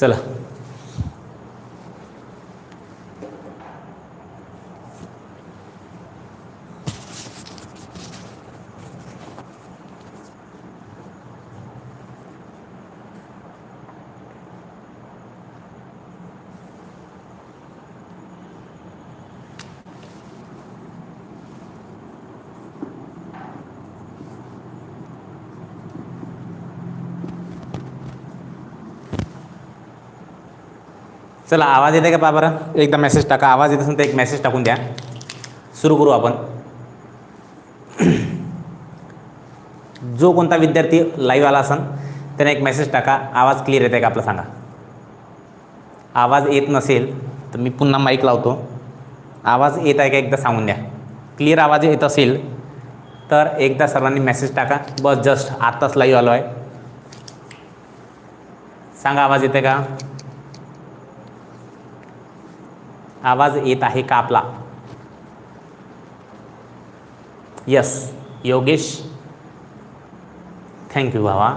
चला चला आवाज येते का पा बरं एकदा मेसेज टाका. आवाज येत असेल तर एक मेसेज टाकून द्या. सुरू करू आपण. जो कोणता विद्यार्थी लाईव्ह आला असन त्याने एक मेसेज टाका. आवाज क्लिअर येते का आपला? सांगा. आवाज येत नसेल तर मी पुन्हा माईक लावतो. आवाज येत आहे का एकदा सांगून द्या. क्लिअर आवाज येत असेल तर एकदा सर्वांनी मेसेज टाका. बस जस्ट आत्ताच लाईव्ह आलो आहे सांगा आवाज येते का? आवाज येत आहे का आपला? यस योगेश. थँक्यू भावा.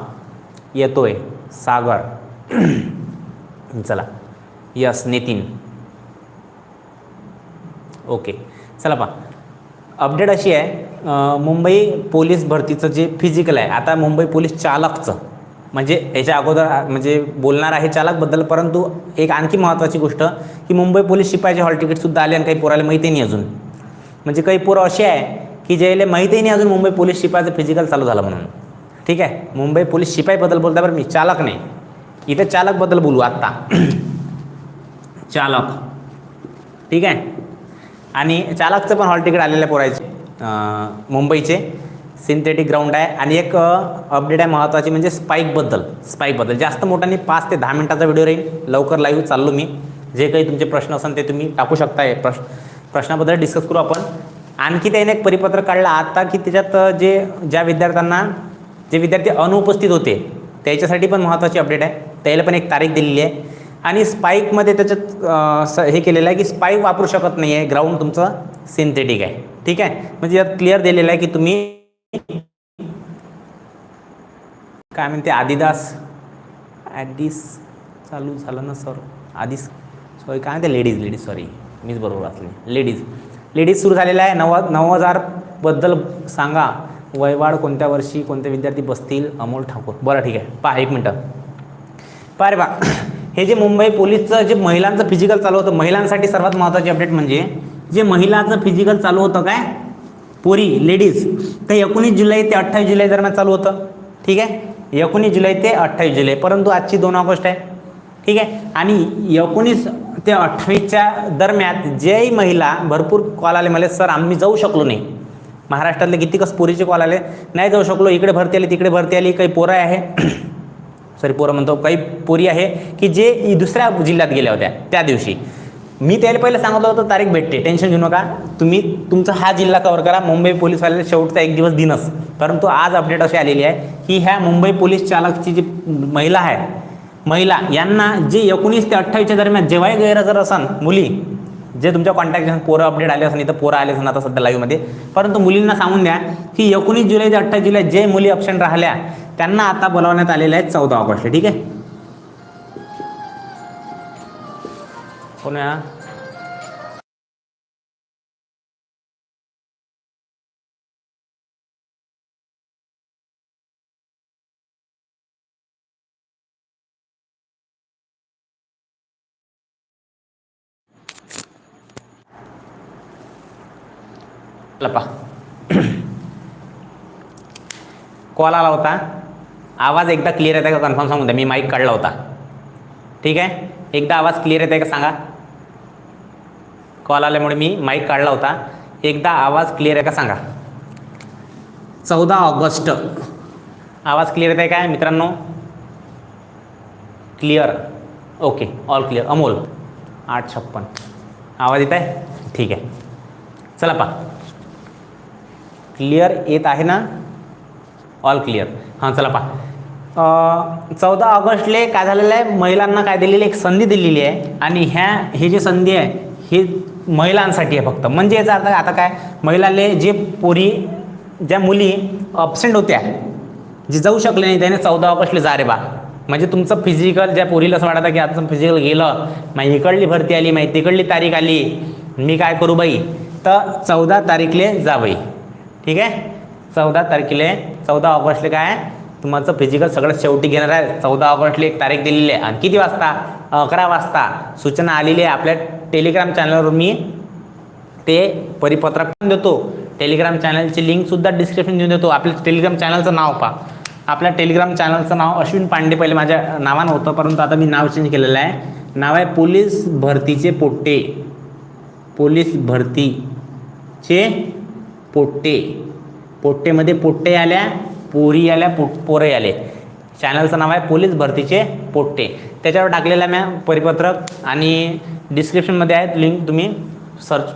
येतोय सागर. चला. यस नितीन. ओके चला पा अपडेट अशी आहे मुंबई पोलीस भरतीचं जे फिजिकल आहे आता मुंबई पोलीस चालकचं. म्हणजे याच्या अगोदर म्हणजे बोलणार आहे चालकबद्दल परंतु एक आणखी महत्त्वाची गोष्ट की मुंबई पोलीस शिपायाचे हॉल तिकीटसुद्धा आले आणि काही पोराला माहिती नाही अजून. म्हणजे काही पोरं असे आहे की ज्याला माहिती नाही अजून मुंबई पोलीस शिपायाचं फिजिकल चालू झालं म्हणून. ठीक आहे? मुंबई पोलीस शिपाईबद्दल बोलता बरं मी चालक नाही. इथं चालकबद्दल बोलू आत्ता. चालक. ठीक आहे? आणि चालकचं पण हॉल तिकीट आलेलं आहे पोरायचे मुंबईचे. सिंथेटिक ग्राउंड आहे. आणि एक अपडेट आहे महत्त्वाची म्हणजे स्पाईकबद्दल स्पाईकबद्दल जास्त मोठा नाही पाच ते दहा मिनटाचा व्हिडिओ राहील. लवकर लाईव्ह चाललो मी. जे काही तुमचे प्रश्न असेल ते तुम्ही टाकू शकताय प्रश्न प्रश्नाबद्दल डिस्कस करू आपण. आणखी त्याने एक परिपत्र काढलं आता की त्याच्यात जे ज्या विद्यार्थ्यांना जे विद्यार्थी अनुपस्थित होते त्याच्यासाठी पण महत्त्वाची अपडेट आहे. त्याला पण एक तारीख दिलेली आहे. आणि स्पाईकमध्ये त्याच्यात स हे केलेलं आहे की स्पाईक वापरू शकत नाही आहे ग्राउंड तुमचं सिंथेटिक आहे. ठीक आहे? म्हणजे यात क्लिअर दिलेलं आहे की तुम्ही काय म्हणते आदिदास. ॲडिस चालू झालं ना सर. आधीच सॉरी काय म्हणते लेडीज लेडीज सॉरी. मीच बरोबर वाचले. लेडीज. लेडीज सुरू झालेलं आहे. नव नऊ हजारबद्दल सांगा. वयवाड कोणत्या वर्षी कोणते विद्यार्थी बसतील? अमोल ठाकूर. बरं ठीक आहे. पहा एक मिनटं. पहा रे बा हे जे मुंबई पोलीसचं जे महिलांचं फिजिकल चालू होतं महिलांसाठी सर्वात महत्त्वाची अपडेट म्हणजे जे महिलाचं फिजिकल चालू होतं काय? पोरी लेडीज. ते एकोणीस जुलै ते अठ्ठावीस जुलै दरम्यान चालू होतं. ठीक आहे? एकोणीस जुलै ते अठ्ठावीस जुलै परंतु आजची दोन ऑगस्ट आहे. ठीक आहे? आणि एकोणीस ते अठ्ठावीसच्या दरम्यान जेही महिला भरपूर कॉल आले मला सर आम्ही जाऊ शकलो नाही. महाराष्ट्रातले कितीकच पोरीचे कॉल आले नाही जाऊ शकलो इकडे भरती आली तिकडे भरती आली काही पोरं आहे. सॉरी पोरं म्हणतो काही पोरी आहे की जे दुसऱ्या जिल्ह्यात गेल्या होत्या त्या दिवशी. मी त्याला पहिले सांगितलं होतं तारीख भेटते टेन्शन घेऊ नका. तुम्ही तुमचा हा जिल्हा कवर करा. मुंबई पोलीसवाले शेवटचा एक दिवस दिनच. परंतु आज अपडेट अशी आलेली आहे की ह्या मुंबई पोलीस चालकची जी महिला आहे महिला यांना जे एकोणीस ते अठ्ठावीसच्या दरम्यान जेव्हाही गैरहजर असन मुली जे तुमच्या कॉन्टॅक्ट पोरं अपडेट आले असं इथं पोरं आले असं आता सध्या लाईव्हमध्ये परंतु मुलींना सांगून द्या की एकोणीस जुलै ते अठ्ठावीस जुलै जे मुली ऑप्शन राहिल्या त्यांना आता बोलावण्यात आलेल्या आहेत चौदा ऑगस्ट ठीक आहे? कोण लपा कॉल आला होता. आवाज एकदा क्लिअर येत आहे का? कन्फर्म सांगून द्या. मी माईक काढला होता. ठीक आहे? एकदा आवाज क्लिअर येत आहे का? सांगा. कॉल आल्यामुळे मी माईक काढला होता. एकदा आवाज क्लिअर आहे का सांगा. चौदा ऑगस्ट. आवाज क्लिअर येत आहे काय मित्रांनो? Clear okay all clear Amol आठ छप्पन. आवाज येत आहे ठीक आहे. चला पा क्लिअर येत आहे ना? ऑल क्लिअर हां चला पा चौदा ऑगस्टले काय झालेलं आहे? महिलांना काय दिलेली एक संधी दिलेली आहे. आणि ह्या हे जे संधी आहे हे महिलांसाठी आहे फक्त. म्हणजे याचा अर्थ आता काय? महिलाले जे पोरी ज्या मुली अबसेंट होत्या जे जाऊ शकले नाही त्याने चौदा ऑगस्टला जा रे बा. म्हणजे तुमचं फिजिकल ज्या पोरीला असं वाटतं की आता फिजिकल गेलं माझी इकडली भरती आली माझी तिकडली तारीख आली मी काय करू बाई? तर चौदा तारीखले जा बाई. ठीक आहे? चौदा तारखेला चौदा ऑगस्टला काय? तुमचं फिजिकल सगळ्यात शेवटी घेणार आहे. चौदा ऑगस्टला एक तारीख दिलेली आहे. आणि किती वाजता? अकरा वाजता. सूचना आलेली आहे आपल्या टेलिग्राम चॅनलवर मी ते परिपत्रक पण देतो. टेलिग्राम चॅनलची लिंकसुद्धा डिस्क्रिप्शन देऊन देतो. आपल्या टेलिग्राम चॅनलचं नाव पहा. आपल्या टेलिग्राम चॅनलचं नाव अश्विन पांडे पहिले माझ्या नावानं होतं परंतु आता मी नाव चेंज केलेलं आहे. नाव आहे पोलीस भरतीचे पोट्टे. पोलीस भरतीचे पोट्टे. पोट्टेमध्ये पोट्टे आल्या. पोरी आल्या पोट पोरे आले चॅनलचं नाव आहे पोलीस भरतीचे पोट्टे. त्याच्यावर टाकलेलं आहे मॅम परिपत्रक आणि डिस्क्रिप्शनमध्ये आहेत लिंक तुम्ही सर्च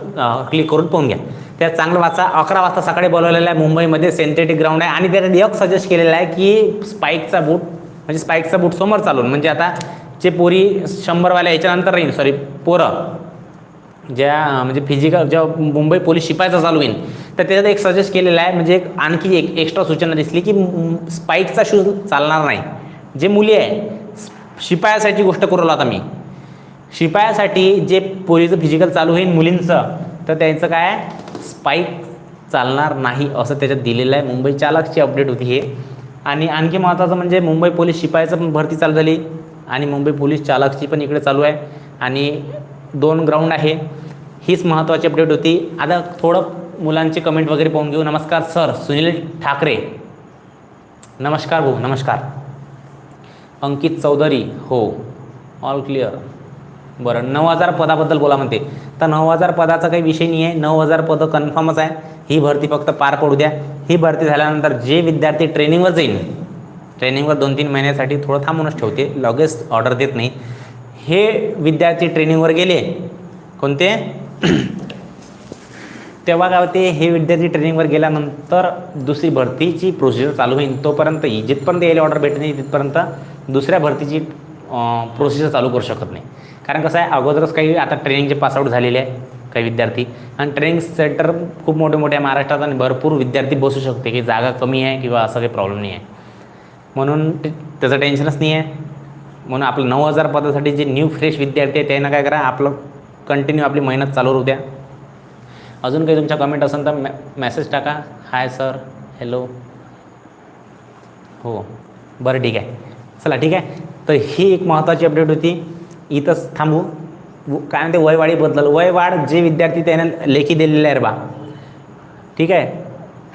क्लिक करून पाहून घ्या. त्यात चांगलं वाचा. अकरा वाजता सकाळी बोलवलेलं आहे मुंबईमध्ये सेंथेटिक ग्राउंड आहे. आणि त्याने एक सजेस्ट केलेलं आहे की स्पाईकचा बूट म्हणजे स्पाईकचा बूट समोर चालून म्हणजे आता जे पोरी शंभरवाल्या याच्यानंतर राहील सॉरी पोरं ज्या म्हणजे फिजिकल ज्या मुंबई पोलीस शिपायचा चालू होईल तर त्याच्यात एक सजेस्ट केलेलं आहे म्हणजे एक आणखी एक एक्स्ट्रा सूचना दिसली की स्पाईकचा शूज चालणार नाही. जे मुली आहे शिपायासाठी गोष्ट करू आता मी. शिपायासाठी जे पोलीचं फिजिकल चालू होईल मुलींचं तर त्यांचं काय स्पाईक चालणार नाही असं त्याच्यात दिलेलं आहे. मुंबई चालकची अपडेट होती हे. आणि आणखी महत्त्वाचं म्हणजे मुंबई पोलीस शिपायाचं पण भरती चालू झाली. आणि मुंबई पोलीस चालकची पण इकडे चालू आहे. आणि दोन ग्राउंड आहे. हीच महत्त्वाची अपडेट होती. आता थोडं मुलांचे कमेंट वगैरे पाहून घेऊ. नमस्कार सर. सुनील ठाकरे. नमस्कार भाऊ नमस्कार. अंकित चौधरी हो. ऑल क्लिअर बरं नऊ हजार पदाबद्दल बोला म्हणते. तर नऊ हजार पदाचा काही विषय नाही आहे नऊ हजार पदं कन्फर्मच आहे. ही भरती फक्त पार पडू द्या. ही भरती झाल्यानंतर जे विद्यार्थी ट्रेनिंगवर जाईल ट्रेनिंगवर दोन तीन महिन्यासाठी थोडं थांबूनच ठेवते. लगेच ऑर्डर देत नाही. हे विद्यार्थी ट्रेनिंगवर गेले. कोणते? तेव्हा काय होते हे विद्यार्थी ट्रेनिंगवर गेल्यानंतर दुसरी भरतीची प्रोसिजर चालू होईल तोपर्यंत जिथपर्यंत यायला ऑर्डर भेटत नाही तिथपर्यंत दुसऱ्या भरतीची प्रोसिजर चालू करू शकत नाही. कारण कसं आहे अगोदरच काही आता ट्रेनिंगचे पासआउट झालेले आहे काही विद्यार्थी. आणि ट्रेनिंग सेंटर खूप मोठे मोठे आहे महाराष्ट्रात आणि भरपूर विद्यार्थी बसू शकते की जागा कमी आहे किंवा असं काही प्रॉब्लेम नाही आहे. म्हणून ते- त्याचं टेन्शनच नाही आहे. म्हणून आपलं नऊ हजार पदासाठी जे न्यू फ्रेश विद्यार्थी आहे त्यांना काय करा आपलं कंटिन्यू आपली मेहनत चालू राहू द्या. अजून काही तुमच्या कमेंट असेल तर मॅ मेसेज टाका. हाय सर हॅलो हो. बरं ठीक आहे. चला ठीक आहे. तर ही एक महत्त्वाची अपडेट होती. इथंच थांबू. व- काय म्हणते वयवाढी बदल वयवाढ जे विद्यार्थी त्याने लेखी दिलेले आहे बा. ठीक आहे?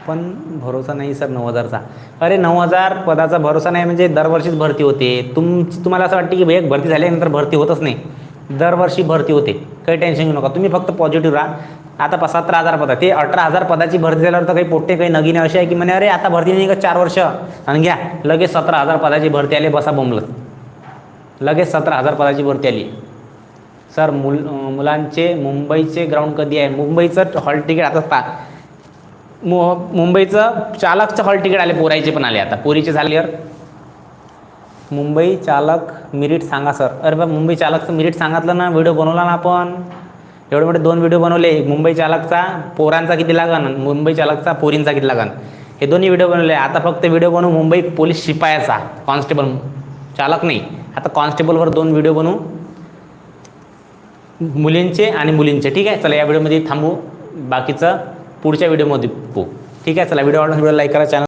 पण भरोसा नाही सर नऊ हजारचा. अरे नऊ हजार पदाचा भरोसा नाही म्हणजे दरवर्षीच भरती होते. तुम तुम्हाला असं वाटते की भैया भरती झाल्यानंतर भरती होतच नाही. दरवर्षी भरती होते. काही टेन्शन घेऊ नका. तुम्ही फक्त पॉझिटिव्ह राहा. आता प सतरा हजार पद. ते अठरा हजार पदाची भरती झाल्यावर तर काही पोट्टे काही नगीन असे आहे की म्हणे अरे आता भरती नाही का चार वर्ष? आणि घ्या लगेच सतरा हजार पदाची भरती आली बसा बोंबलत. लगेच सतरा हजार पदाची भरती आली. सर मुल मुलांचे मुंबईचे ग्राउंड कधी आहे? मुंबईचं हॉल तिकीट आता पा मु मुंबईचं चालकचं हॉल तिकीट आले पोरायचे पण आले आता. पोरीचे झाले मुंबई चालक मिरिट सांगा सर. अरे बा मुंबई चालकचं मिरिट सांगितलं ना व्हिडिओ बनवला ना आपण. एवढे मोठे दोन व्हिडिओ बनवले. मुंबई चालकचा पोरांचा किती लागन? आणि मुंबई चालकचा पोरींचा किती लागन? हे दोन्ही व्हिडिओ बनवले. आता फक्त व्हिडिओ बनवू मुंबई पोलीस शिपायाचा. कॉन्स्टेबल चालक नाही. आता कॉन्स्टेबलवर दोन व्हिडिओ बनवू. मुलींचे आणि मुलींचे. ठीक आहे? चला या व्हिडिओमध्ये थांबू. बाकीचं पुढच्या व्हिडिओमध्ये पाहू ठीक आहे? चला व्हिडिओ आवडला व्हिडिओ लाईक करा चॅनल